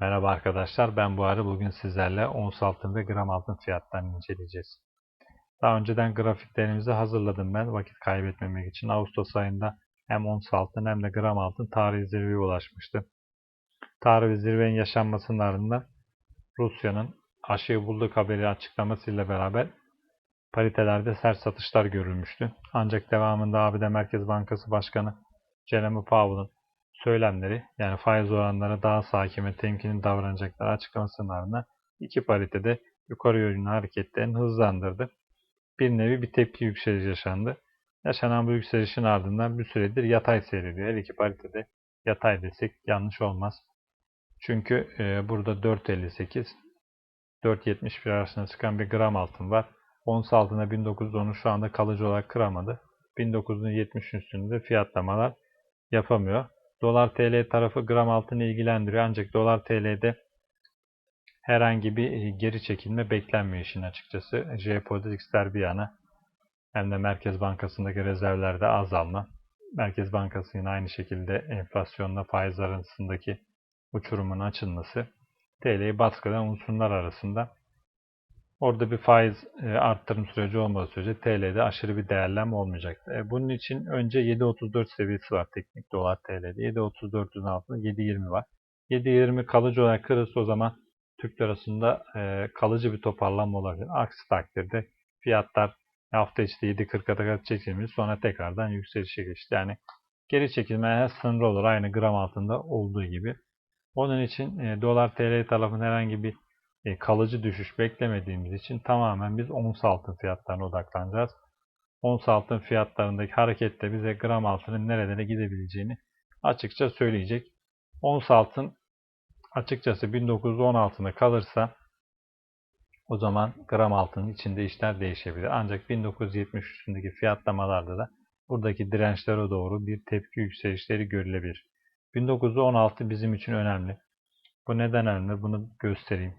Merhaba arkadaşlar, ben Buhari. Bugün sizlerle ons altın ve gram altın fiyatlarını inceleyeceğiz. Daha önceden grafiklerimizi hazırladım ben vakit kaybetmemek için. Ağustos ayında hem ons altın hem de gram altın tarihi zirveye ulaşmıştı. Tarihi zirvenin yaşanmasının ardından Rusya'nın aşıyı bulduk haberi açıklamasıyla beraber paritelerde sert satışlar görülmüştü. Ancak devamında ABD Merkez Bankası Başkanı Jeremy Powell'ın söylemleri yani faiz oranları daha sakin ve temkinli davranacakları açıklamasının ardından iki paritede yukarı yönlü hareketlerini hızlandırdı. Bir nevi bir tepki yükselişi yaşandı. Yaşanan bu yükselişin ardından bir süredir yatay seyrediyor. Her iki paritede yatay desek yanlış olmaz. Çünkü e, burada 4.58 4.71 arasında çıkan bir gram altın var. Ons altında 1910'u şu anda kalıcı olarak kıramadı. 1970 üstünde fiyatlamalar yapamıyor. Dolar TL tarafı gram altını ilgilendiriyor ancak dolar TL'de herhangi bir e, geri çekilme beklenmiyor işin açıkçası. Jeopolitikler bir yana hem de Merkez Bankası'ndaki rezervlerde azalma. Merkez Bankası yine aynı şekilde enflasyonla faiz arasındaki uçurumun açılması TL'yi baskılayan unsurlar arasında. Orada bir faiz e, arttırım süreci olmadığı sürece TL'de aşırı bir değerlenme olmayacaktır. E, bunun için önce 7.34 seviyesi var teknik dolar TL'de. 7.34'ün altında 7.20 var. 7.20 kalıcı olarak kırılırsa o zaman Türk lirasında e, kalıcı bir toparlanma olabilir. Aksi takdirde fiyatlar hafta içi 7.40'a kadar çekilmiş sonra tekrardan yükselişe geçti. Yani geri çekilme her sınırlı olur aynı gram altında olduğu gibi. Onun için dolar TL tarafın herhangi bir e, kalıcı düşüş beklemediğimiz için tamamen biz ons altın fiyatlarına odaklanacağız. Ons altın fiyatlarındaki harekette bize gram altının nerelere gidebileceğini açıkça söyleyecek. Ons altın açıkçası 1916'da kalırsa o zaman gram altının içinde işler değişebilir. Ancak 1970 üstündeki fiyatlamalarda da buradaki dirençlere doğru bir tepki yükselişleri görülebilir. 1916 bizim için önemli. Bu neden önemli? Bunu göstereyim.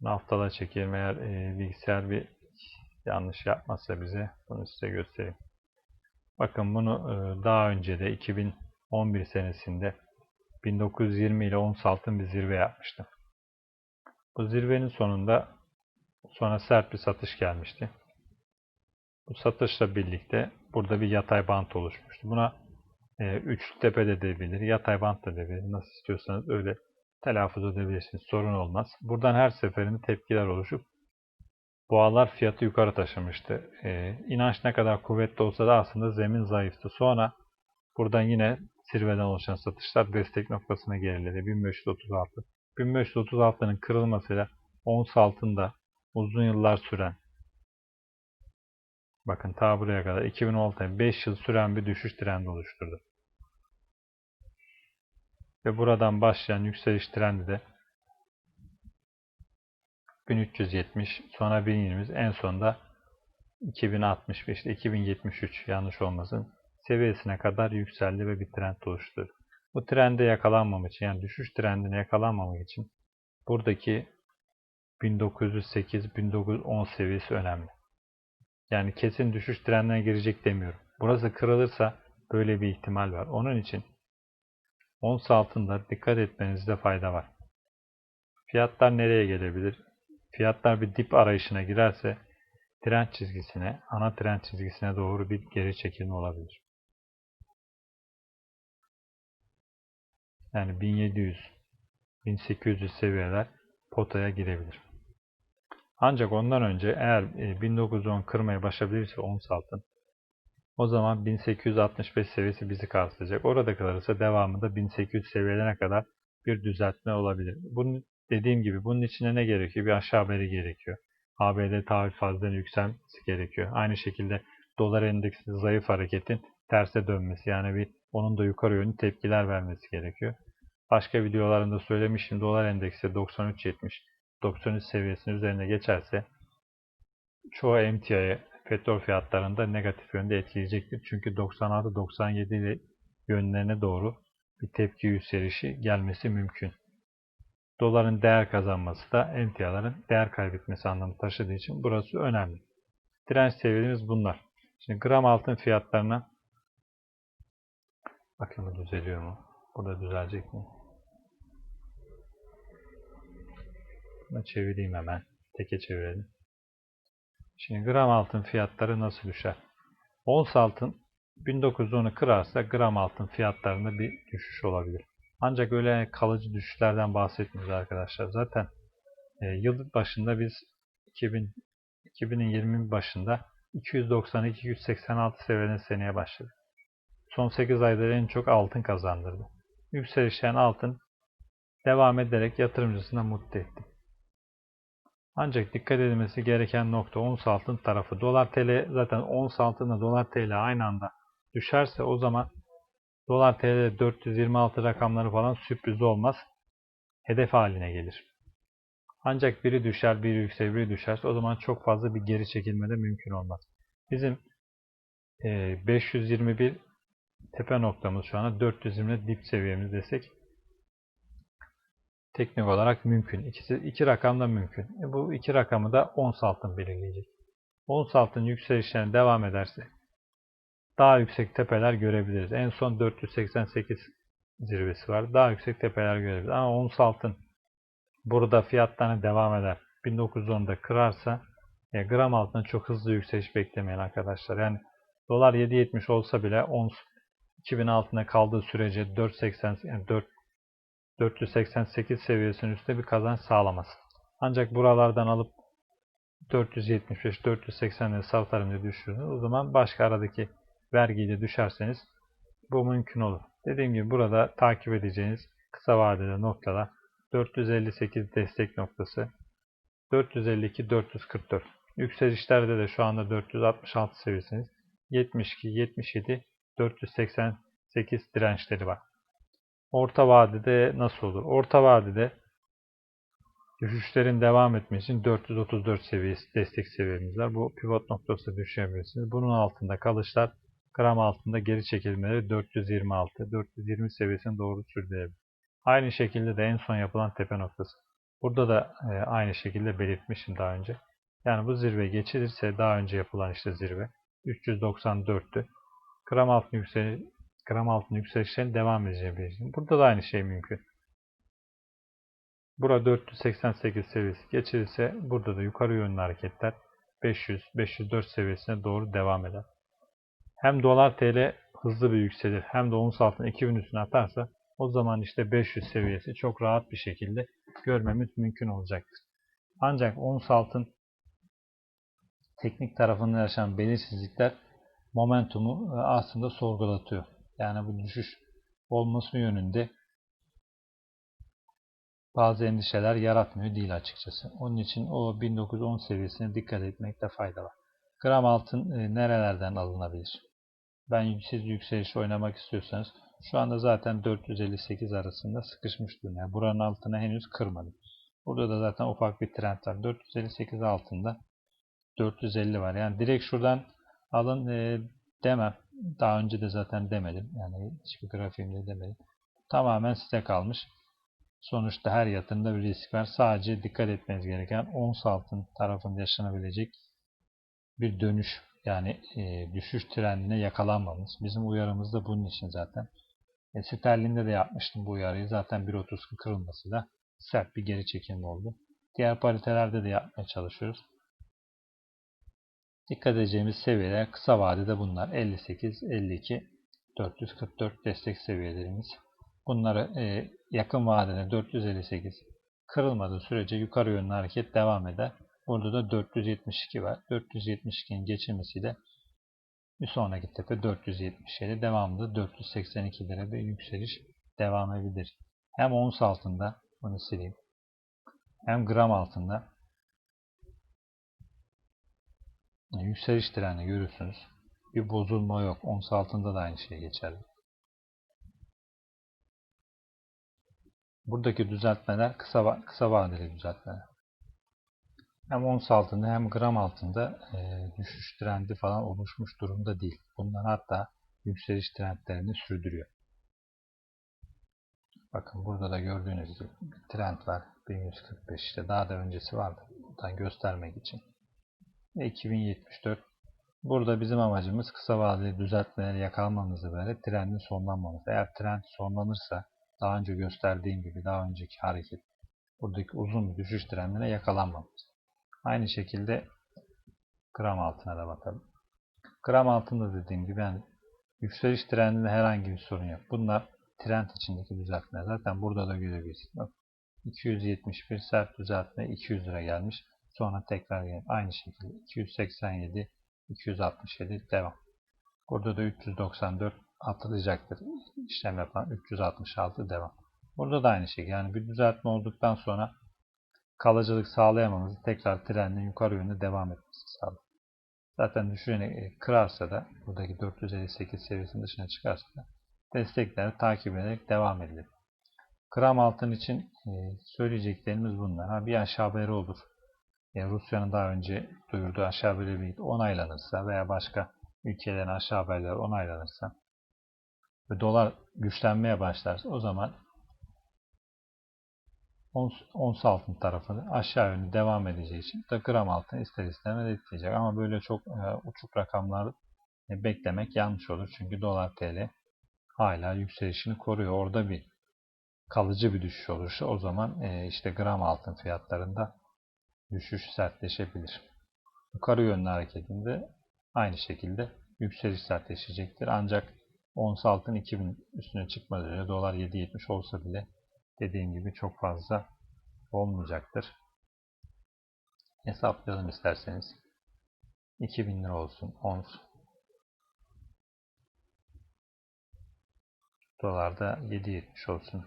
Naftada çekelim eğer e, bilgisayar bir yanlış yapmazsa bize bunu size göstereyim. Bakın bunu e, daha önce de 2011 senesinde 1920 ile ons altın bir zirve yapmıştım. Bu zirvenin sonunda sonra sert bir satış gelmişti. Bu satışla birlikte burada bir yatay bant oluşmuştu. Buna e, üçlü tepe de debilir, yatay bant da debilir. Nasıl istiyorsanız öyle telaffuz edebilirsiniz. Sorun olmaz. Buradan her seferinde tepkiler oluşup boğalar fiyatı yukarı taşımıştı. Ee, inanç ne kadar kuvvetli olsa da aslında zemin zayıftı. Sonra buradan yine zirveden oluşan satışlar destek noktasına geriledi. 1536. 1536'nın kırılmasıyla ons altında uzun yıllar süren bakın ta buraya kadar 2016'ya 5 yıl süren bir düşüş trendi oluşturdu. Ve buradan başlayan yükseliş trendi de 1370 sonra 1020 en sonunda 2065 2073 yanlış olmasın seviyesine kadar yükseldi ve bir trend oluşturdu. Bu trende yakalanmamak için yani düşüş trendine yakalanmamak için buradaki 1908-1910 seviyesi önemli. Yani kesin düşüş trendine girecek demiyorum. Burası kırılırsa böyle bir ihtimal var. Onun için Ons altında dikkat etmenizde fayda var. Fiyatlar nereye gelebilir? Fiyatlar bir dip arayışına girerse trend çizgisine, ana trend çizgisine doğru bir geri çekilme olabilir. Yani 1700 1800 seviyeler potaya girebilir. Ancak ondan önce eğer 1910 e, kırmaya başlayabilirse ons altın o zaman 1865 seviyesi bizi karşılayacak. Orada kalırsa devamında 1800 seviyelerine kadar bir düzeltme olabilir. Bunun dediğim gibi bunun içine ne gerekiyor? Bir aşağı haberi gerekiyor. ABD tahvil fazladan yükselmesi gerekiyor. Aynı şekilde dolar endeksi zayıf hareketin terse dönmesi yani bir onun da yukarı yönlü tepkiler vermesi gerekiyor. Başka videolarımda söylemiştim dolar endeksi 93.70 93 seviyesinin üzerine geçerse çoğu MTI'ye petrol fiyatlarında negatif yönde etkileyecektir. Çünkü 96-97 yönlerine doğru bir tepki yükselişi gelmesi mümkün. Doların değer kazanması da emtiaların değer kaybetmesi anlamı taşıdığı için burası önemli. Direnç seviyelerimiz bunlar. Şimdi gram altın fiyatlarına bakın bu düzeliyor mu? Burada düzelecek mi? Bunu çevireyim hemen. Teke çevirelim. Şimdi gram altın fiyatları nasıl düşer? Ons altın 1910'u kırarsa gram altın fiyatlarında bir düşüş olabilir. Ancak öyle kalıcı düşüşlerden bahsetmiyoruz arkadaşlar. Zaten e, yıl başında biz 2000, 2020 başında 292-286 seviyeden seneye başladık. Son 8 ayda en çok altın kazandırdı. Yükselişen altın devam ederek yatırımcısına mutlu etti. Ancak dikkat edilmesi gereken nokta ons altın tarafı. Dolar TL zaten ons altınla dolar TL aynı anda düşerse o zaman dolar TL 426 rakamları falan sürpriz olmaz. Hedef haline gelir. Ancak biri düşer, biri yükselir, biri düşerse o zaman çok fazla bir geri çekilme de mümkün olmaz. Bizim e, 521 tepe noktamız şu anda 420 dip seviyemiz desek teknik olarak mümkün. İkisi, iki rakam da mümkün. E bu iki rakamı da ons altın belirleyecek. Ons altın yükselişlerine devam ederse daha yüksek tepeler görebiliriz. En son 488 zirvesi var. Daha yüksek tepeler görebiliriz. Ama ons altın burada fiyatlarına devam eder. 1910'da kırarsa e, gram altına çok hızlı yükseliş beklemeyin arkadaşlar. Yani dolar 7.70 olsa bile ons 2000 altında kaldığı sürece 4.80 yani 4 488 seviyesinin üstünde bir kazanç sağlamaz. Ancak buralardan alıp 475-480'leri satarım diye düşünürsünüz. O zaman başka aradaki vergiyle düşerseniz bu mümkün olur. Dediğim gibi burada takip edeceğiniz kısa vadeli noktalar 458 destek noktası 452-444 Yükselişlerde de şu anda 466 seviyesiniz. 72, 77, 488 dirençleri var. Orta vadede nasıl olur? Orta vadede düşüşlerin devam etmesi için 434 seviyesi destek seviyemiz var. Bu pivot noktası düşebilirsiniz. Bunun altında kalışlar gram altında geri çekilmeleri 426, 420 seviyesine doğru sürdürebilir. Aynı şekilde de en son yapılan tepe noktası. Burada da e, aynı şekilde belirtmişim daha önce. Yani bu zirve geçilirse daha önce yapılan işte zirve 394'tü. Gram altın yükseliş gram altın yükselişlerin devam edeceği Burada da aynı şey mümkün. Burada 488 seviyesi geçilirse burada da yukarı yönlü hareketler 500-504 seviyesine doğru devam eder. Hem dolar TL hızlı bir yükselir hem de ons altın 2000 üstüne atarsa o zaman işte 500 seviyesi çok rahat bir şekilde görmemiz mümkün olacaktır. Ancak ons altın teknik tarafında yaşanan belirsizlikler momentumu e, aslında sorgulatıyor. Yani bu düşüş olması yönünde bazı endişeler yaratmıyor değil açıkçası. Onun için o 1910 seviyesine dikkat etmekte fayda var. Gram altın e, nerelerden alınabilir? Ben siz yükseliş oynamak istiyorsanız şu anda zaten 458 arasında sıkışmış durumda. Yani buranın altına henüz kırmadı. Burada da zaten ufak bir trend var. 458 altında 450 var. Yani direkt şuradan alın e, demem. Daha önce de zaten demedim. Yani hiçbir grafiğimde demedim. Tamamen size kalmış. Sonuçta her yatırımda bir risk var. Sadece dikkat etmeniz gereken ons altın tarafında yaşanabilecek bir dönüş yani e, düşüş trendine yakalanmamız. Bizim uyarımız da bunun için zaten. E, sterlinde de yapmıştım bu uyarıyı. Zaten 1.30 kırılması da sert bir geri çekilme oldu. Diğer paritelerde de yapmaya çalışıyoruz. Dikkat edeceğimiz seviyeler kısa vadede bunlar. 58, 52, 444 destek seviyelerimiz. Bunları e, yakın vadede 458 kırılmadığı sürece yukarı yönlü hareket devam eder. Burada da 472 var. 472'nin geçilmesiyle bir sonraki tepe 477 devamlı 482'lere bir yükseliş devam edebilir. Hem ons altında bunu sileyim. Hem gram altında yükseliş trendi görüyorsunuz. Bir bozulma yok. Ons altında da aynı şey geçerli. Buradaki düzeltmeler kısa, kısa vadeli düzeltmeler. Hem ons altında hem gram altında e, düşüş trendi falan oluşmuş durumda değil. Bunlar hatta yükseliş trendlerini sürdürüyor. Bakın burada da gördüğünüz gibi trend var. 1145 işte daha da öncesi vardı. Buradan göstermek için. 2074 Burada bizim amacımız kısa vadeli düzeltmeleri yakalamamızı böyle trendin sonlanmaması. Eğer trend sonlanırsa daha önce gösterdiğim gibi daha önceki hareket buradaki uzun düşüş trendine yakalanmamız. Aynı şekilde gram altına da bakalım. Gram altında dediğim gibi ben yükseliş trendinde herhangi bir sorun yok. Bunlar trend içindeki düzeltme. Zaten burada da görebilirsiniz. Bak, 271 sert düzeltme 200 lira gelmiş. Sonra tekrar gelip aynı şekilde 287 267 devam. Burada da 394 atlayacaktır. İşlem yapan 366 devam. Burada da aynı şey. Yani bir düzeltme olduktan sonra kalıcılık sağlayamamızı tekrar trendin yukarı yönde devam etmesi sağlar. Zaten düşüreni kırarsa da buradaki 458 seviyesinin dışına çıkarsa da destekleri takip ederek devam edilir. Gram altın için e, söyleyeceklerimiz bunlar. Ha, bir aşağı haberi olur. E, Rusya'nın daha önce duyurduğu aşağı haberi onaylanırsa veya başka ülkelerin aşağı haberleri onaylanırsa ve dolar güçlenmeye başlarsa o zaman ons, ons altın tarafını aşağı yönlü devam edeceği için da gram altın ister istemez etkileyecek. Ama böyle çok e, uçuk rakamlar e, beklemek yanlış olur. Çünkü dolar TL hala yükselişini koruyor. Orada bir kalıcı bir düşüş olursa o zaman e, işte gram altın fiyatlarında düşüş sertleşebilir. Yukarı yönlü hareketinde aynı şekilde yükseliş sertleşecektir. Ancak ons altın 2000 üstüne çıkmadan önce dolar 7.70 olsa bile dediğim gibi çok fazla olmayacaktır. Hesaplayalım isterseniz. 2000 lira olsun ons. Dolarda 7.70 olsun.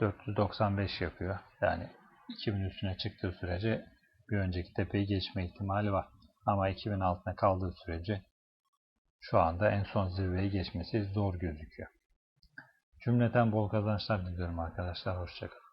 495 yapıyor. Yani 2000 üstüne çıktığı sürece bir önceki tepeyi geçme ihtimali var. Ama 2000 altına kaldığı sürece şu anda en son zirveyi geçmesi zor gözüküyor. Cümleten bol kazançlar diliyorum arkadaşlar. Hoşçakalın.